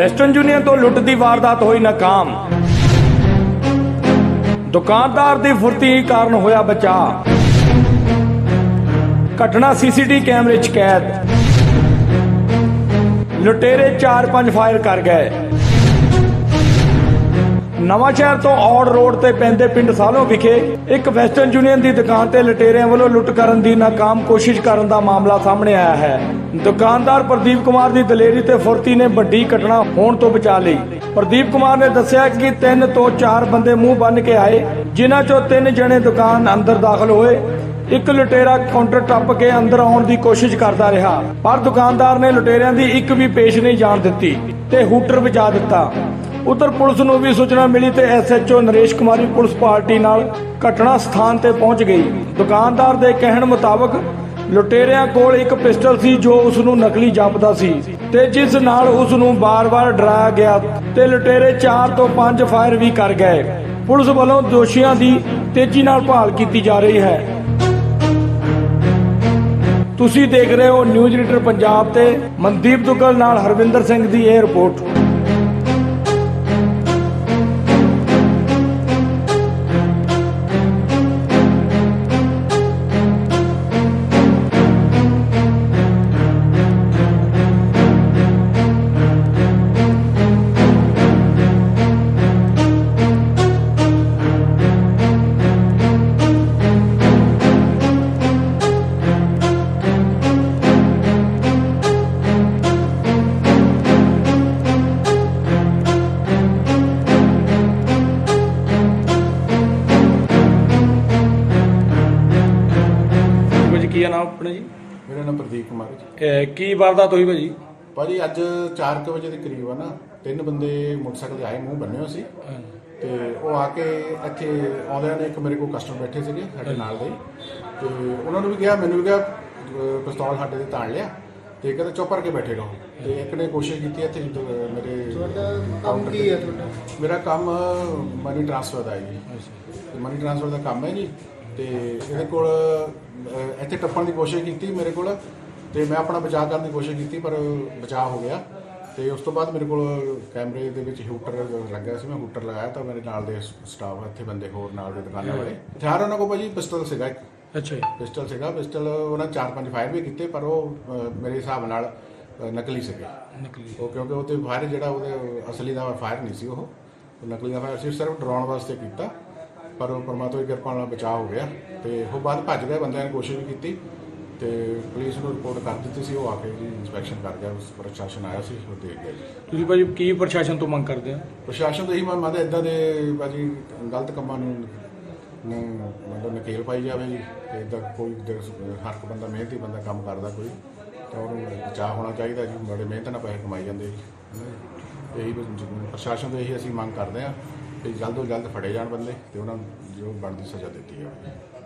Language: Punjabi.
ਵੈਸਟਰਨ ਯੂਨੀਅਨ ਤੋਂ ਲੁੱਟ ਦੀ ਵਾਰਦਾਤ ਹੋਈ ਨਾਕਾਮ। ਦੁਕਾਨਦਾਰ ਦੀ ਫੁਰਤੀ ਕਾਰਨ ਹੋਇਆ ਬਚਾਅ। ਘਟਨਾ ਸੀਸੀਟੀ ਕੈਮਰੇ 'ਚ ਕੈਦ। ਲੁਟੇਰੇ 4-5 ਫਾਇਰ ਕਰ ਗਏ। ਨਵਾਂ ਸ਼ਹਿਰ ਤੋਂ ਔੜ ਰੋਡ ਤੇ ਪੈਂਦੇ ਪਿੰਡ ਸਾਲੋ ਵਿਖੇ ਇੱਕ ਵੈਸਟਰਨ ਯੂਨੀਅਨ ਦੀ ਦੁਕਾਨ ਤੇ ਲੁਟੇਰਿਆਂ ਵੱਲੋਂ ਲੁੱਟ ਕਰਨ ਦੀ ਨਾਕਾਮ ਕੋਸ਼ਿਸ਼ ਕਰਨ ਦਾ ਮਾਮਲਾ ਸਾਹਮਣੇ ਆਇਆ ਹੈ। ਦੁਕਾਨਦਾਰ ਪ੍ਰਦੀਪ ਕੁਮਾਰ ਦੀ ਦਲੇਰੀ ਤੇ ਫੁਰਤੀ ਨੇ ਵੱਡੀ ਘਟਨਾ ਹੋਣ ਤੋਂ ਬਚਾ ਲਈ। ਪ੍ਰਦੀਪ ਕੁਮਾਰ ਨੇ ਦੱਸਿਆ ਕਿ ਤਿੰਨ ਤੋਂ ਚਾਰ ਬੰਦੇ ਮੂੰਹ ਬੰਨ ਕੇ ਆਏ, ਜਿਨ੍ਹਾਂ ਚੋਂ ਤਿੰਨ ਜਣੇ ਦੁਕਾਨ ਅੰਦਰ ਦਾਖਲ ਹੋਏ। ਇੱਕ ਲੁਟੇਰਾ ਕਾਊਂਟਰ ਟੱਪ ਕੇ ਅੰਦਰ ਆਉਣ ਦੀ ਕੋਸ਼ਿਸ਼ ਕਰਦਾ ਰਿਹਾ, ਪਰ ਦੁਕਾਨਦਾਰ ਨੇ ਲੁਟੇਰਿਆਂ ਦੀ ਇੱਕ ਵੀ ਪੇਸ਼ ਨਹੀਂ ਜਾਣ ਦਿੱਤੀ ਤੇ ਹੂਟਰ ਵਜਾ ਦਿੱਤਾ। ਉਧਰ ਪੁਲਿਸ ਨੂੰ ਵੀ ਸੂਚਨਾ ਮਿਲੀ ਤੇ SHO Naresh Kumari police party ਨਾਲ ਘਟਨਾ ਸਥਾਨ ਤੇ ਪਹੁੰਚ ਗਈ। ਦੁਕਾਨਦਾਰ ਦੇ ਕਹਿਣ ਮੁਤਾਬਕ ਲੁਟੇਰਿਆਂ ਕੋਲ ਇੱਕ ਪਿਸਟਲ ਸੀ ਜੋ ਉਸ ਨੂੰ ਨਕਲੀ ਜਾਪਦਾ ਸੀ ਤੇ ਜਿਸ ਨਾਲ ਉਸ ਨੂੰ ਬਾਰ-ਬਾਰ ਡਰਾਇਆ ਗਿਆ ਤੇ ਲੁਟੇਰੇ 4 ਤੋਂ 5 ਫਾਇਰ ਵੀ ਕਰ ਗਏ। ਪੁਲਿਸ ਵੱਲੋਂ ਦੋਸ਼ੀਆਂ ਦੀ ਤੇਜ਼ੀ ਨਾਲ ਭਾਲ ਕੀਤੀ ਜਾ ਰਹੀ ਹੈ। ਤੁਸੀਂ ਦੇਖ ਰਹੇ ਹੋ ਨਿਊਜ਼ ਰੀਡਰ ਪੰਜਾਬ ਤੇ ਮਨਦੀਪ ਦੁੱਗਲ ਨਾਲ ਹਰਵਿੰਦਰ ਸਿੰਘ ਦੀ ਇਹ ਰਿਪੋਰਟ। ਆਪਣਾ ਜੀ? ਮੇਰਾ ਨਾਮ ਪ੍ਰਦੀਪ ਕੁਮਾਰ ਜੀ। ਕੀ ਵਾਰਦਾਤ ਹੋਈ ਭਾਜੀ? ਭਾਜੀ ਅੱਜ 4:00 ਵਜੇ ਦੇ ਕਰੀਬ ਆ ਨਾ ਤਿੰਨ ਬੰਦੇ ਮੋਟਰਸਾਈਕਲ ਤੇ ਆਏ ਮੂੰਹ ਬੰਨੇ ਹੋਏ ਸੀ। ਤੇ ਉਹ ਆ ਕੇ ਇੱਥੇ ਆਉਂਦਿਆਂ ਨੇ ਇੱਕ ਮੇਰੇ ਕੋਲ ਕਸਟਮਰ ਬੈਠੇ ਸੀਗੇ ਸਾਡੇ ਨਾਲ ਦੇ। ਤੇ ਉਹਨਾਂ ਨੂੰ ਵੀ ਕਿਹਾ ਮੈਨੂੰ ਵੀ ਕਿਹਾ ਅਹ ਪਿਸਤੌਲ ਸਾਡੇ ਤੇ ਤਾਣ ਲਿਆ। ਤੇ ਕਹਿੰਦੇ ਚੁੱਪ ਕਰਕੇ ਬੈਠੇ ਰਹੋ। ਤੇ ਇੱਕ ਨੇ ਕੋਸ਼ਿਸ਼ ਕੀਤੀ ਇੱਥੇ ਜਦੋਂ ਮੇਰੇ ਕੰਮ ਕੀ ਹੈ ਤੁਹਾਡਾ? ਮੇਰਾ ਕੰਮ ਮਨੀ ਟ੍ਰਾਂਸਫਰ ਦਾ ਹੈ ਜੀ। ਮਨੀ ਟ੍ਰਾਂਸਫਰ ਦਾ ਕੰਮ ਹੈ ਜੀ। ਤੇ ਇਹਦੇ ਕੋਲ ਅਹ, ਇੱਥੇ ਟੱਪਣ ਦੀ ਕੋਸ਼ਿਸ਼ ਕੀਤੀ ਮੇਰੇ ਕੋਲ ਤੇ ਮੈਂ ਆਪਣਾ ਬਚਾਅ ਕਰਨ ਦੀ ਕੋਸ਼ਿਸ਼ ਕੀਤੀ ਪਰ ਬਚਾਅ ਹੋ ਗਿਆ। ਤੇ ਉਸ ਤੋਂ ਬਾਅਦ ਮੇਰੇ ਕੋਲ ਕੈਮਰੇ ਦੇ ਵਿੱਚ ਹੂਟਰ ਲੱਗਾ ਸੀ ਮੈਂ ਹੂਟਰ ਲਗਾਇਆ ਤਾਂ ਮੇਰੇ ਨਾਲ ਦੇ ਸਟਾਫ ਇੱਥੇ ਬੰਦੇ ਹੋਰ ਨਾਲ ਦੇ ਦੁਕਾਨਾਂ ਵਾਲੇ। ਹਥਿਆਰ ਉਹਨਾਂ ਕੋਲ ਭਾਜੀ ਪਿਸਟਲ ਸੀਗਾ ਇੱਕ। ਅੱਛਾ ਜੀ। ਪਿਸਟਲ ਸੀਗਾ ਪਿਸਟਲ ਉਹਨਾਂ ਚਾਰ ਪੰਜ ਫਾਇਰ ਵੀ ਕੀਤੇ ਪਰ ਉਹ ਅਹ, ਮੇਰੇ ਹਿਸਾਬ ਨਾਲ ਅਹ, ਨਕਲੀ ਸੀਗੇ। ਨਕਲੀ। ਉਹ ਕਿਉਂਕਿ ਉਹ ਤੇ ਫਾਇਰ ਜਿਹੜਾ ਉਹਦੇ ਅਸਲੀ ਦਾ ਫਾਇਰ ਨਹੀਂ ਸੀ ਉਹ। ਉਹ ਨਕਲੀ ਦਾ ਫਾਇਰ ਸੀ ਸਿਰਫ ਡਰਾਉਣ ਵਾਸਤੇ ਕੀਤਾ। ਪਰ ਉਹ ਪਰਮਾਤਮਾ ਦੀ ਕਿਰਪਾ ਨਾਲ ਬਚਾਅ ਹੋ ਗਿਆ ਤੇ ਉਹ ਬਾਅਦ ਭੱਜ ਗਏ ਬੰਦਿਆਂ ਨੇ ਕੋਸ਼ਿਸ਼ ਵੀ ਕੀਤੀ ਤੇ ਪੁਲਿਸ ਨੂੰ ਰਿਪੋਰਟ ਕਰ ਦਿੱਤੀ ਸੀ ਉਹ ਆ ਕੇ ਜੀ ਇਨਸਪੈਕਸ਼ਨ ਕਰ ਗਿਆ ਉਸ ਪ੍ਰਸ਼ਾਸਨ ਆਇਆ ਸੀ ਉਹ ਦੇਖ ਗਿਆ ਜੀ। ਤੁਸੀਂ ਭਾਜੀ ਕੀ ਪ੍ਰਸ਼ਾਸਨ ਤੋਂ ਮੰਗ ਕਰਦੇ ਹੋ? ਪ੍ਰਸ਼ਾਸਨ ਤੋਂ ਇਹੀ ਮੰਗ ਮੰਗਦੇ ਇਦਾਂ ਦੇ ਬਾਜੀ ਗਲਤ ਕੰਮਾਂ ਨੂੰ ਨੂੰ ਮਤਲਬ ਨਕੇਲ ਪਾਈ ਜਾਵੇ ਜੀ ਤੇ ਇਦਾਂ ਕੋਈ ਹਰ ਇੱਕ ਬੰਦਾ ਮਿਹਨਤੀ ਬੰਦਾ ਕੰਮ ਕਰਦਾ ਕੋਈ ਤਾਂ ਉਹਨੂੰ ਬਚਾਅ ਹੋਣਾ ਚਾਹੀਦਾ ਜੀ ਬੜੇ ਮਿਹਨਤ ਨਾਲ ਪੈਸੇ ਕਮਾਈ ਜਾਂਦੇ ਜੀ। ਇਹੀ ਪ੍ਰਸ਼ਾਸਨ ਤੋਂ ਇਹੀ ਅਸੀਂ ਮੰਗ ਕਰਦੇ ਹਾਂ। ਕਿ ਜਲਦ ਤੋਂ ਜਲਦ ਫੜੇ ਜਾਣ ਬੰਦੇ ਤੇ ਉਹਨਾਂ ਨੂੰ ਜੋ ਬਣਦੀ ਸਜ਼ਾ ਦਿੱਤੀ ਜਾਵੇ।